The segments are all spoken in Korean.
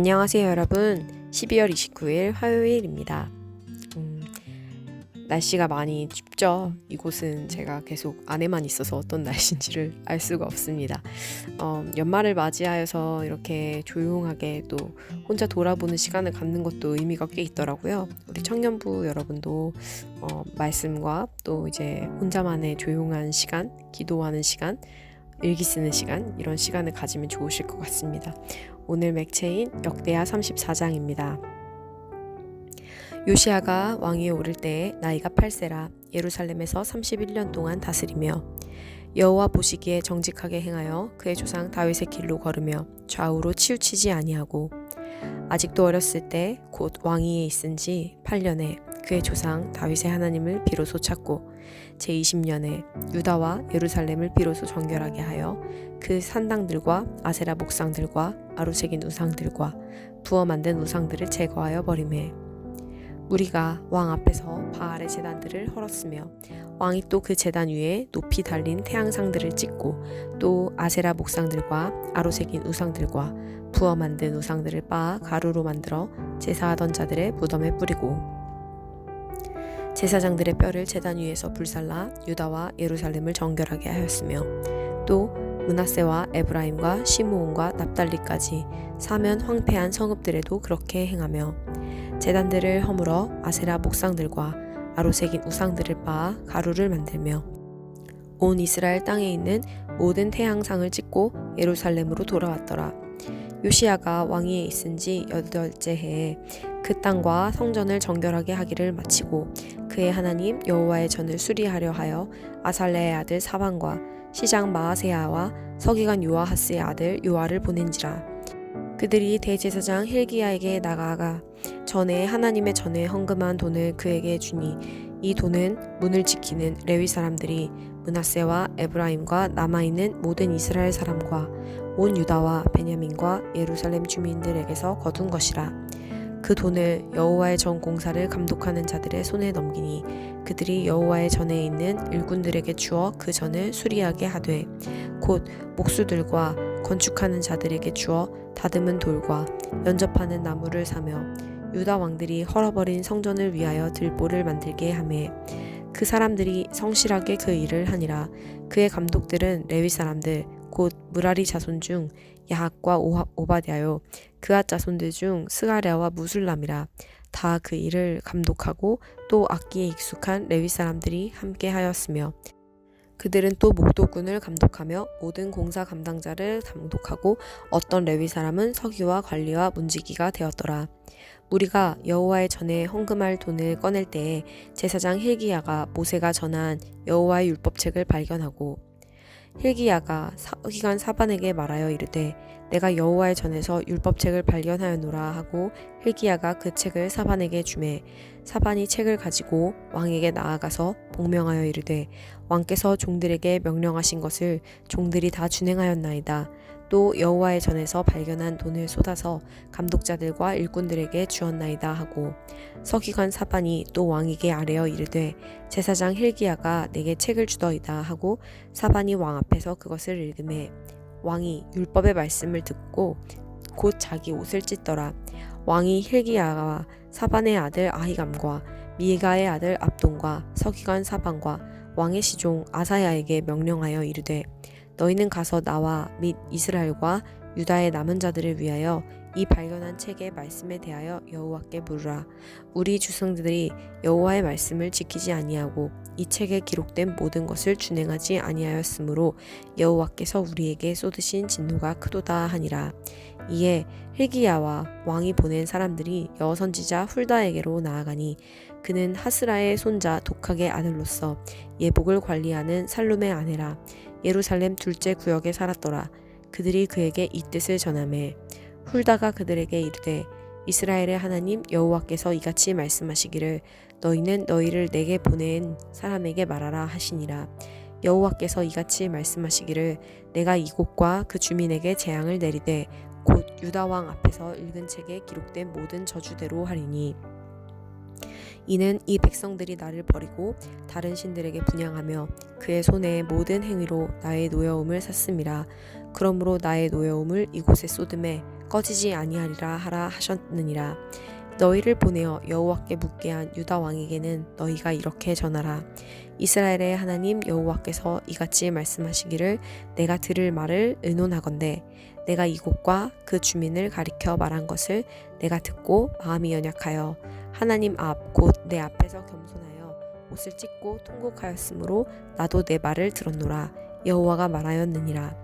안녕하세요, 여러분. 12월 29일 화요일입니다. 음, 날씨가 많이 춥죠. 이곳은 제가 계속 안에만 있어서 어떤 날씨인지를 알 수가 없습니다. 어, 연말을 맞이하여서 이렇게 조용하게 또 혼자 돌아보는 시간을 갖는 것도 의미가 꽤 있더라고요. 우리 청년부 여러분도 어, 말씀과 또 이제 혼자만의 조용한 시간, 기도하는 시간, 일기 쓰는 시간 이런 시간을 가지면 좋으실 것 같습니다. 오늘 맥체인 역대하 34장입니다. 요시아가 왕위에 오를 때 나이가 8세라 예루살렘에서 31년 동안 다스리며 여호와 보시기에 정직하게 행하여 그의 조상 다윗의 길로 걸으며 좌우로 치우치지 아니하고 아직도 어렸을 때 곧 왕위에 있은 지 8년에 그의 조상 다윗의 하나님을 비로소 찾고 제20년에 유다와 예루살렘을 비로소 정결하게 하여 그 산당들과 아세라 목상들과 아루새긴 우상들과 부어 만든 우상들을 제거하여 버림에. 우리가 왕 앞에서 바알의 제단들을 헐었으며 왕이 또그 제단 위에 높이 달린 태양상들을 찍고 또 아세라 목상들과 아루새긴 우상들과 부어 만든 우상들을 빻아 가루로 만들어 제사하던 자들의 무덤에 뿌리고 제사장들의 뼈를 제단 위에서 불살라 유다와 예루살렘을 정결하게 하였으며 또 문하세와 에브라임과 시므온과 납달리까지 사면 황폐한 성읍들에도 그렇게 행하며 제단들을 허물어 아세라 목상들과 아로새긴 우상들을 빻아 가루를 만들며 온 이스라엘 땅에 있는 모든 태양상을 찍고 예루살렘으로 돌아왔더라. 요시아가 왕위에 있은 지 여덟째 해에 그 땅과 성전을 정결하게 하기를 마치고 그의 하나님 여호와의 전을 수리하려 하여 아살레의 아들 사반과 시장 마아세야와 서기관 요아하스의 아들 요아를 보낸지라. 그들이 대제사장 힐기야에게 나가가 전에 하나님의 전에 헌금한 돈을 그에게 주니 이 돈은 문을 지키는 레위 사람들이 문하세와 에브라임과 남아 있는 모든 이스라엘 사람과 온 유다와 베냐민과 예루살렘 주민들에게서 거둔 것이라 그 돈을 여호와의 전 공사를 감독하는 자들의 손에 넘기니 그들이 여호와의 전에 있는 일꾼들에게 주어 그 전을 수리하게 하되 곧 목수들과 건축하는 자들에게 주어 다듬은 돌과 연접하는 나무를 사며 유다 왕들이 헐어버린 성전을 위하여 들보를 만들게 하매 그 사람들이 성실하게 그 일을 하니라. 그의 감독들은 레위 사람들 곧 무라리 자손 중 야학과 오바댜요 그앗 자손들 중 스가랴와 무술람이라 다 그 일을 감독하고 또 악기에 익숙한 레위 사람들이 함께 하였으며 그들은 또 목도꾼을 감독하며 모든 공사 감당자를 감독하고 어떤 레위 사람은 서기와 관리와 문지기가 되었더라. 우리가 여호와의 전에 헌금할 돈을 꺼낼 때에 제사장 힐기야가 모세가 전한 여호와의 율법책을 발견하고 힐기야가 서기관 사반에게 말하여 이르되 내가 여호와의 전에서 율법책을 발견하였노라 하고 힐기야가 그 책을 사반에게 주매 사반이 책을 가지고 왕에게 나아가서 복명하여 이르되 왕께서 종들에게 명령하신 것을 종들이 다 준행하였나이다 또 여호와의 전에서 발견한 돈을 쏟아서 감독자들과 일꾼들에게 주었나이다 하고 서기관 사반이 또 왕에게 아뢰어 이르되 제사장 힐기야가 내게 책을 주더이다 하고 사반이 왕 앞에서 그것을 읽음에 왕이 율법의 말씀을 듣고 곧 자기 옷을 찢더라. 왕이 힐기야와 사반의 아들 아히감과 미가의 아들 압돈과 서기관 사반과 왕의 시종 아사야에게 명령하여 이르되 너희는 가서 나와 및 이스라엘과 유다의 남은 자들을 위하여 이 발견한 책의 말씀에 대하여 여호와께 물으라. 우리 주성들이 여호와의 말씀을 지키지 아니하고 이 책에 기록된 모든 것을 준행하지 아니하였으므로 여호와께서 우리에게 쏟으신 진노가 크도다 하니라. 이에 힐기야와 왕이 보낸 사람들이 여선지자 훌다에게로 나아가니 그는 하스라의 손자 독학의 아들로서 예복을 관리하는 살룸의 아내라. 예루살렘 둘째 구역에 살았더라. 그들이 그에게 이 뜻을 전하매 훌다가 그들에게 이르되 이스라엘의 하나님 여호와께서 이같이 말씀하시기를 너희는 너희를 내게 보낸 사람에게 말하라 하시니라. 여호와께서 이같이 말씀하시기를 내가 이곳과 그 주민에게 재앙을 내리되 곧 유다 왕 앞에서 읽은 책에 기록된 모든 저주대로 하리니 이는 이 백성들이 나를 버리고 다른 신들에게 분양하며 그의 손에 모든 행위로 나의 노여움을 샀음이라. 그러므로 나의 노여움을 이곳에 쏟음에 꺼지지 아니하리라 하라 하셨느니라 너희를 보내어 여호와께 묻게 한 유다 왕에게는 너희가 이렇게 전하라. 이스라엘의 하나님 여호와께서 이같이 말씀하시기를 내가 들을 말을 의논하건대 내가 이곳과 그 주민을 가리켜 말한 것을 내가 듣고 마음이 연약하여 하나님 앞 곧 내 앞에서 겸손하여 옷을 찢고 통곡하였으므로 나도 내 말을 들었노라. 여호와가 말하였느니라.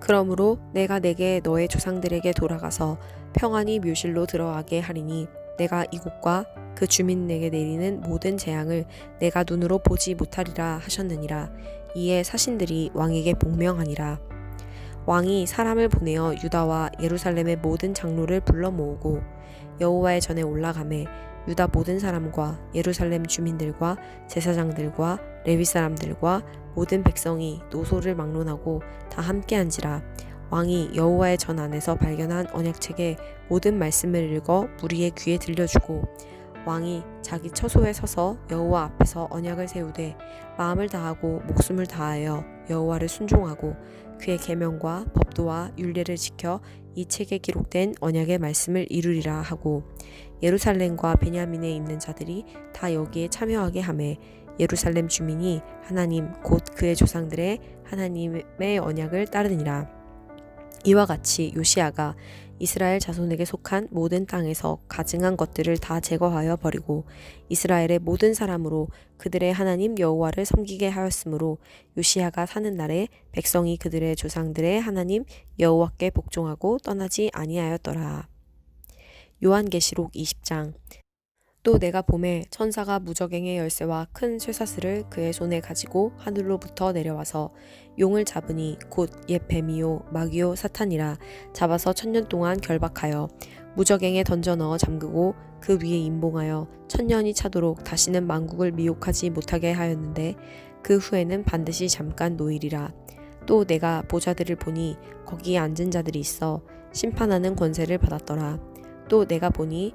그러므로 내가 내게 너의 조상들에게 돌아가서 평안히 묘실로 들어가게 하리니 내가 이곳과 그 주민에게 내리는 모든 재앙을 내가 눈으로 보지 못하리라 하셨느니라. 이에 사신들이 왕에게 복명하니라. 왕이 사람을 보내어 유다와 예루살렘의 모든 장로를 불러 모으고 여호와의 전에 올라가매 유다 모든 사람과 예루살렘 주민들과 제사장들과 레위 사람들과 모든 백성이 노소를 막론하고 다 함께 한지라 왕이 여호와의 전 안에서 발견한 언약책의 모든 말씀을 읽어 무리의 귀에 들려주고 왕이 자기 처소에 서서 여호와 앞에서 언약을 세우되 마음을 다하고 목숨을 다하여 여호와를 순종하고 그의 계명과 법도와 율례를 지켜 이 책에 기록된 언약의 말씀을 이루리라 하고 예루살렘과 베냐민에 있는 자들이 다 여기에 참여하게 하매 예루살렘 주민이 하나님 곧 그의 조상들의 하나님의 언약을 따르니라 이와 같이 요시아가 이스라엘 자손에게 속한 모든 땅에서 가증한 것들을 다 제거하여 버리고 이스라엘의 모든 사람으로 그들의 하나님 여호와를 섬기게 하였으므로 요시아가 사는 날에 백성이 그들의 조상들의 하나님 여호와께 복종하고 떠나지 아니하였더라. 요한계시록 20장 또 내가 봄에 천사가 무적행의 열쇠와 큰 쇠사슬을 그의 손에 가지고 하늘로부터 내려와서 용을 잡으니 곧옛 뱀이요 마귀요 사탄이라 잡아서 천년 동안 결박하여 무적행에 던져 넣어 잠그고 그 위에 임봉하여 천년이 차도록 다시는 만국을 미혹하지 못하게 하였는데 그 후에는 반드시 잠깐 노일이라. 또 내가 보좌들을 보니 거기에 앉은 자들이 있어 심판하는 권세를 받았더라. 또 내가 보니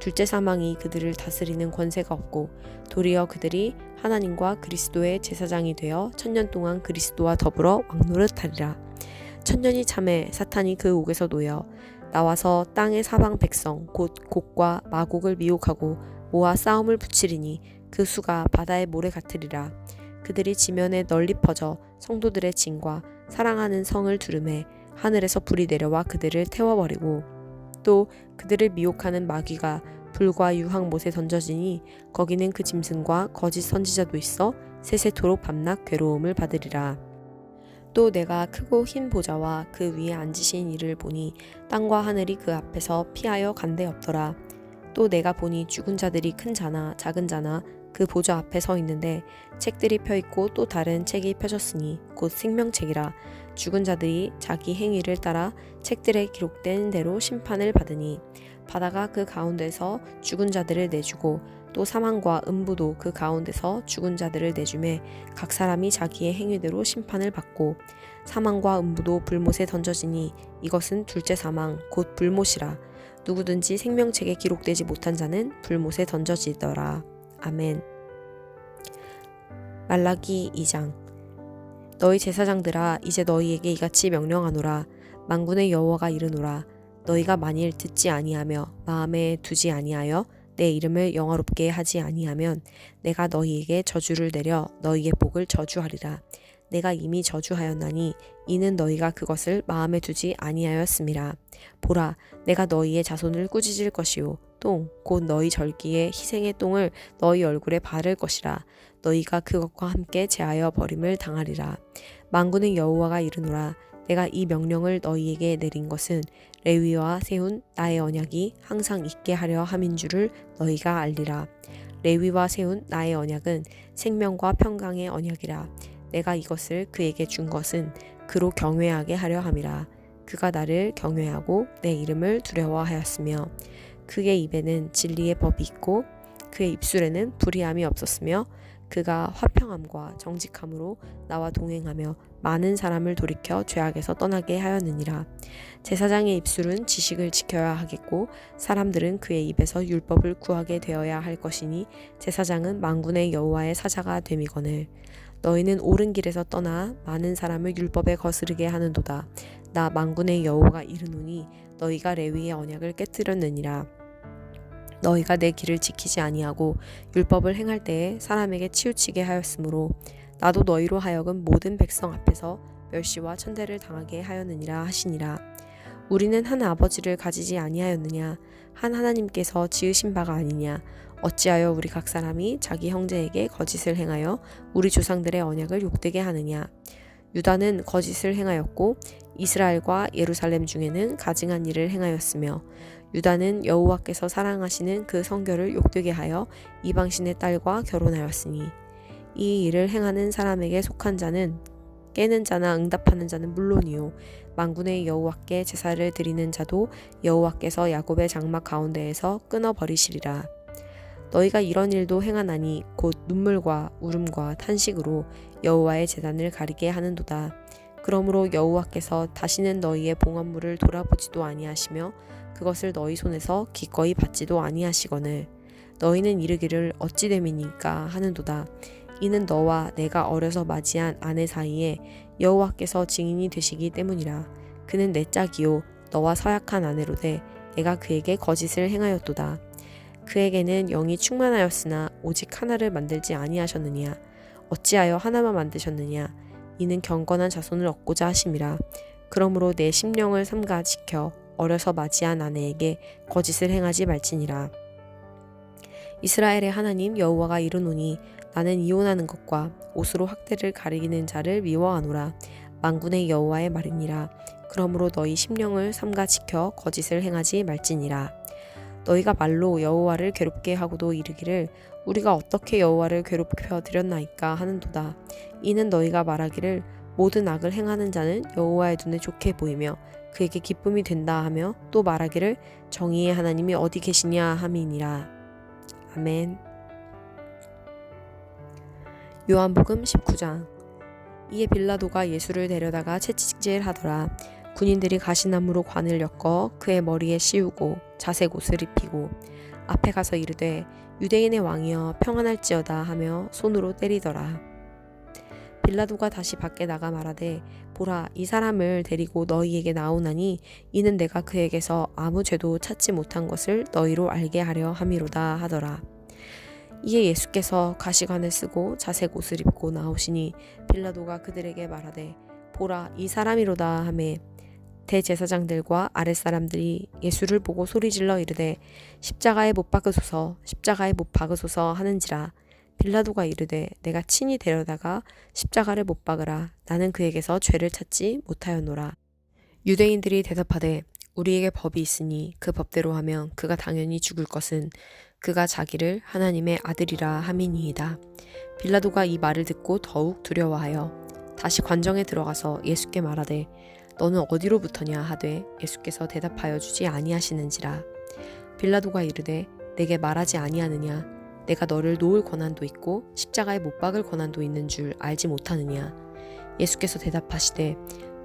둘째 사망이 그들을 다스리는 권세가 없고 도리어 그들이 하나님과 그리스도의 제사장이 되어 천년 동안 그리스도와 더불어 왕노릇하리라. 천년이 참에 사탄이 그 옥에서 놓여 나와서 땅의 사방 백성 곧 곡과 마곡을 미혹하고 모아 싸움을 붙이리니 그 수가 바다의 모래 같으리라. 그들이 지면에 널리 퍼져 성도들의 진과 사랑하는 성을 두름해 하늘에서 불이 내려와 그들을 태워버리고 또 그들을 미혹하는 마귀가 불과 유황 못에 던져지니 거기는 그 짐승과 거짓 선지자도 있어 세세토록 밤낮 괴로움을 받으리라. 또 내가 크고 흰 보좌와 그 위에 앉으신 이를 보니 땅과 하늘이 그 앞에서 피하여 간데 없더라. 또 내가 보니 죽은 자들이 큰 자나 작은 자나 그 보좌 앞에 서 있는데 책들이 펴 있고 또 다른 책이 펴졌으니 곧 생명책이라 죽은 자들이 자기 행위를 따라 책들에 기록된 대로 심판을 받으니 바다가 그 가운데서 죽은 자들을 내주고 또 사망과 음부도 그 가운데서 죽은 자들을 내주매 각 사람이 자기의 행위대로 심판을 받고 사망과 음부도 불못에 던져지니 이것은 둘째 사망 곧 불못이라 누구든지 생명책에 기록되지 못한 자는 불못에 던져지더라. 아멘. 말라기 2장. 너희 제사장들아 이제 너희에게 이같이 명령하노라. 만군의 여호와가 이르노라. 너희가 만일 듣지 아니하며 마음에 두지 아니하여 내 이름을 영화롭게 하지 아니하면 내가 너희에게 저주를 내려 너희의 복을 저주하리라. 내가 이미 저주하였나니 이는 너희가 그것을 마음에 두지 아니하였음이라 보라 내가 너희의 자손을 꾸짖을 것이요 똥 곧 너희 절기의 희생의 똥을 너희 얼굴에 바를 것이라. 너희가 그것과 함께 제하여 버림을 당하리라. 만군의 여호와가 이르노라. 내가 이 명령을 너희에게 내린 것은 레위와 세운 나의 언약이 항상 있게 하려 함인 줄을 너희가 알리라. 레위와 세운 나의 언약은 생명과 평강의 언약이라. 내가 이것을 그에게 준 것은 그로 경외하게 하려 함이라. 그가 나를 경외하고 내 이름을 두려워하였으며 그의 입에는 진리의 법이 있고 그의 입술에는 불의함이 없었으며 그가 화평함과 정직함으로 나와 동행하며 많은 사람을 돌이켜 죄악에서 떠나게 하였느니라. 제사장의 입술은 지식을 지켜야 하겠고 사람들은 그의 입에서 율법을 구하게 되어야 할 것이니 제사장은 만군의 여호와의 사자가 됨이거늘 너희는 옳은 길에서 떠나 많은 사람을 율법에 거스르게 하는도다. 나 만군의 여호와가 이르노니 너희가 레위의 언약을 깨뜨렸느니라. 너희가 내 길을 지키지 아니하고 율법을 행할 때에 사람에게 치우치게 하였으므로 나도 너희로 하여금 모든 백성 앞에서 멸시와 천대를 당하게 하였느니라 하시니라. 우리는 한 아버지를 가지지 아니하였느냐 한 하나님께서 지으신 바가 아니냐 어찌하여 우리 각 사람이 자기 형제에게 거짓을 행하여 우리 조상들의 언약을 욕되게 하느냐 유다는 거짓을 행하였고 이스라엘과 예루살렘 중에는 가증한 일을 행하였으며 유다는 여호와께서 사랑하시는 그 성결을 욕되게 하여 이방신의 딸과 결혼하였으니 이 일을 행하는 사람에게 속한 자는 깨는 자나 응답하는 자는 물론이요 만군의 여호와께 제사를 드리는 자도 여호와께서 야곱의 장막 가운데에서 끊어 버리시리라 너희가 이런 일도 행하나니 곧 눈물과 울음과 탄식으로 여호와의 제단을 가리게 하는도다. 그러므로 여호와께서 다시는 너희의 봉헌물을 돌아보지도 아니하시며 그것을 너희 손에서 기꺼이 받지도 아니하시거늘 너희는 이르기를 어찌 됨이니까 하는도다. 이는 너와 내가 어려서 맞이한 아내 사이에 여호와께서 증인이 되시기 때문이라. 그는 내 짝이요 너와 서약한 아내로되 내가 그에게 거짓을 행하였도다 그에게는 영이 충만하였으나 오직 하나를 만들지 아니하셨느냐 어찌하여 하나만 만드셨느냐 이는 경건한 자손을 얻고자 하심이라 그러므로 내 심령을 삼가 지켜 어려서 맞이한 아내에게 거짓을 행하지 말지니라. 이스라엘의 하나님 여호와가 이르노니 나는 이혼하는 것과 옷으로 학대를 가리기는 자를 미워하노라. 만군의 여호와의 말이니라. 그러므로 너희 심령을 삼가 지켜 거짓을 행하지 말지니라. 너희가 말로 여호와를 괴롭게 하고도 이르기를 우리가 어떻게 여호와를 괴롭혀 드렸나이까 하는도다. 이는 너희가 말하기를 모든 악을 행하는 자는 여호와의 눈에 좋게 보이며 그에게 기쁨이 된다 하며 또 말하기를 정의의 하나님이 어디 계시냐 함이니라. 아멘. 요한복음 19장 이에 빌라도가 예수를 데려다가 채찍질하더라. 군인들이 가시나무로 관을 엮어 그의 머리에 씌우고 자색 옷을 입히고 앞에 가서 이르되 유대인의 왕이여 평안할지어다 하며 손으로 때리더라. 빌라도가 다시 밖에 나가 말하되 보라 이 사람을 데리고 너희에게 나오나니 이는 내가 그에게서 아무 죄도 찾지 못한 것을 너희로 알게 하려 함이로다 하더라. 이에 예수께서 가시관을 쓰고 자색 옷을 입고 나오시니 빌라도가 그들에게 말하되 보라 이 사람이로다 하매 대제사장들과 아랫사람들이 예수를 보고 소리질러 이르되 십자가에 못 박으소서 십자가에 못 박으소서 하는지라. 빌라도가 이르되 내가 친히 데려다가 십자가를 못 박으라. 나는 그에게서 죄를 찾지 못하였노라. 유대인들이 대답하되 우리에게 법이 있으니 그 법대로 하면 그가 당연히 죽을 것은 그가 자기를 하나님의 아들이라 함이니이다. 빌라도가 이 말을 듣고 더욱 두려워하여 다시 관정에 들어가서 예수께 말하되 너는 어디로부터냐 하되 예수께서 대답하여 주지 아니하시는지라. 빌라도가 이르되 내게 말하지 아니하느냐? 내가 너를 놓을 권한도 있고 십자가에 못 박을 권한도 있는 줄 알지 못하느냐 예수께서 대답하시되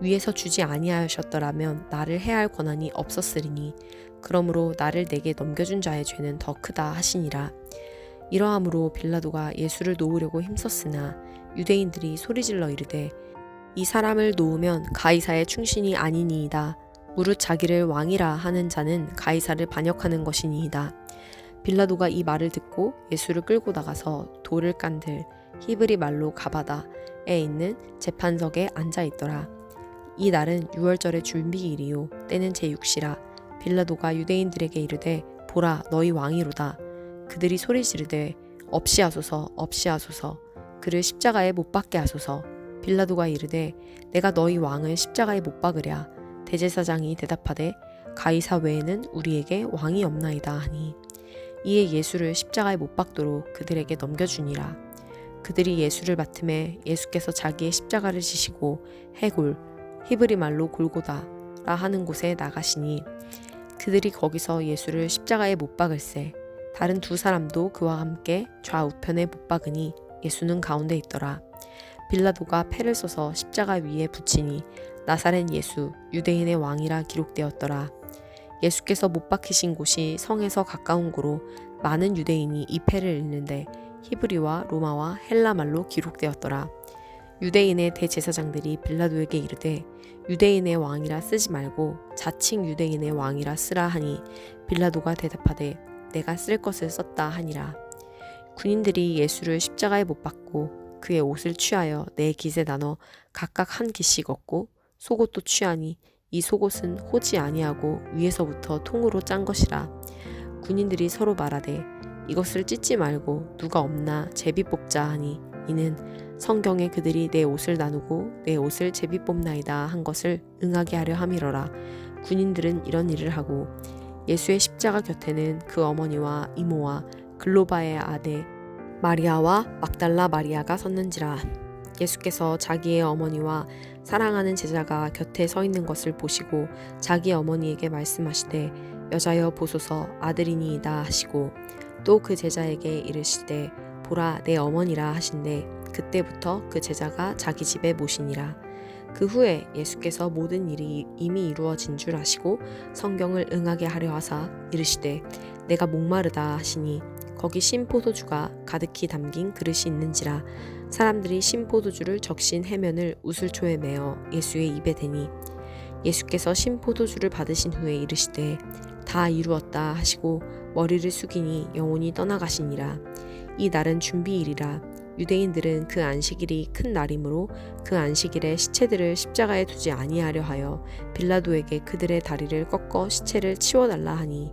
위에서 주지 아니하셨더라면 나를 해할 권한이 없었으리니 그러므로 나를 내게 넘겨준 자의 죄는 더 크다 하시니라. 이러함으로 빌라도가 예수를 놓으려고 힘썼으나 유대인들이 소리질러 이르되 이 사람을 놓으면 가이사의 충신이 아니니이다. 무릇 자기를 왕이라 하는 자는 가이사를 반역하는 것이니이다. 빌라도가 이 말을 듣고 예수를 끌고 나가서 돌을 깐들 히브리 말로 가바다에 있는 재판석에 앉아 있더라. 이 날은 유월절의 준비일이요. 때는 제6시라. 빌라도가 유대인들에게 이르되 보라 너희 왕이로다. 그들이 소리 지르되 없이 하소서 없이 하소서. 그를 십자가에 못 박게 하소서 빌라도가 이르되 내가 너희 왕을 십자가에 못 박으랴 대제사장이 대답하되 가이사 외에는 우리에게 왕이 없나이다 하니 이에 예수를 십자가에 못 박도록 그들에게 넘겨주니라. 그들이 예수를 맡음에 예수께서 자기의 십자가를 지시고 해골, 히브리 말로 골고다라 하는 곳에 나가시니 그들이 거기서 예수를 십자가에 못 박을세 다른 두 사람도 그와 함께 좌우편에 못 박으니 예수는 가운데 있더라. 빌라도가 패를 써서 십자가 위에 붙이니 나사렛 예수 유대인의 왕이라 기록되었더라. 예수께서 못 박히신 곳이 성에서 가까운 고로 많은 유대인이 이 패를 읽는데 히브리와 로마와 헬라 말로 기록되었더라. 유대인의 대제사장들이 빌라도에게 이르되 유대인의 왕이라 쓰지 말고 자칭 유대인의 왕이라 쓰라 하니 빌라도가 대답하되 내가 쓸 것을 썼다 하니라. 군인들이 예수를 십자가에 못 박고 그의 옷을 취하여 네 깃에 나눠 각각 한 깃씩 얻고 속옷도 취하니 이 속옷은 호지 아니하고 위에서부터 통으로 짠 것이라. 군인들이 서로 말하되 이것을 찢지 말고 누가 없나 제비 뽑자 하니 이는 성경에 그들이 내 옷을 나누고 내 옷을 제비 뽑나이다 한 것을 응하게 하려 함이러라. 군인들은 이런 일을 하고 예수의 십자가 곁에는 그 어머니와 이모와 글로바의 아내 마리아와 막달라 마리아가 섰는지라. 예수께서 자기의 어머니와 사랑하는 제자가 곁에 서 있는 것을 보시고 자기 어머니에게 말씀하시되 여자여 보소서. 아들이니이다. 하시고 또 그 제자에게 이르시되 보라 내 어머니라. 하신대 그때부터 그 제자가 자기 집에 모시니라. 그 후에 예수께서 모든 일이 이미 이루어진 줄 아시고 성경을 응하게 하려 하사 이르시되 내가 목마르다. 하시니 거기 신포도주가 가득히 담긴 그릇이 있는지라 사람들이 신포도주를 적신 해면을 우슬초에 매어 예수의 입에 대니 예수께서 신포도주를 받으신 후에 이르시되 다 이루었다 하시고 머리를 숙이니 영혼이 떠나가시니라. 이 날은 준비일이라. 유대인들은 그 안식일이 큰 날이므로 그 안식일에 시체들을 십자가에 두지 아니하려 하여 빌라도에게 그들의 다리를 꺾어 시체를 치워달라 하니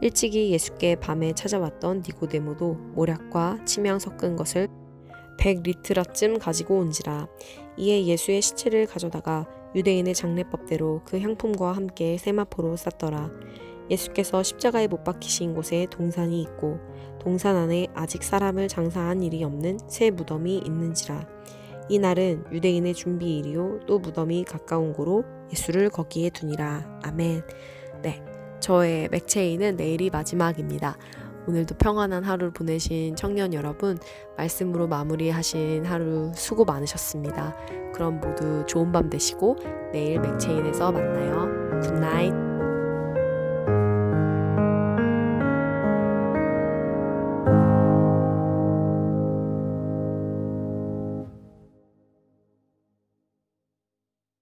일찍이 예수께 밤에 찾아왔던 니고데모도 모략과 침향 섞은 것을 100리트라쯤 가지고 온지라 이에 예수의 시체를 가져다가 유대인의 장례법대로 그 향품과 함께 세마포로 쌌더라. 예수께서 십자가에 못 박히신 곳에 동산이 있고 동산 안에 아직 사람을 장사한 일이 없는 새 무덤이 있는지라. 이 날은 유대인의 준비일이요. 또 무덤이 가까운 고로 예수를 거기에 두니라. 아멘. 네 저의 맥체인은 내일이 마지막입니다. 오늘도 평안한 하루 보내신 청년 여러분, 말씀으로 마무리하신 하루 수고 많으셨습니다. 그럼 모두 좋은 밤 되시고 내일 맥체인에서 만나요. 굿나잇.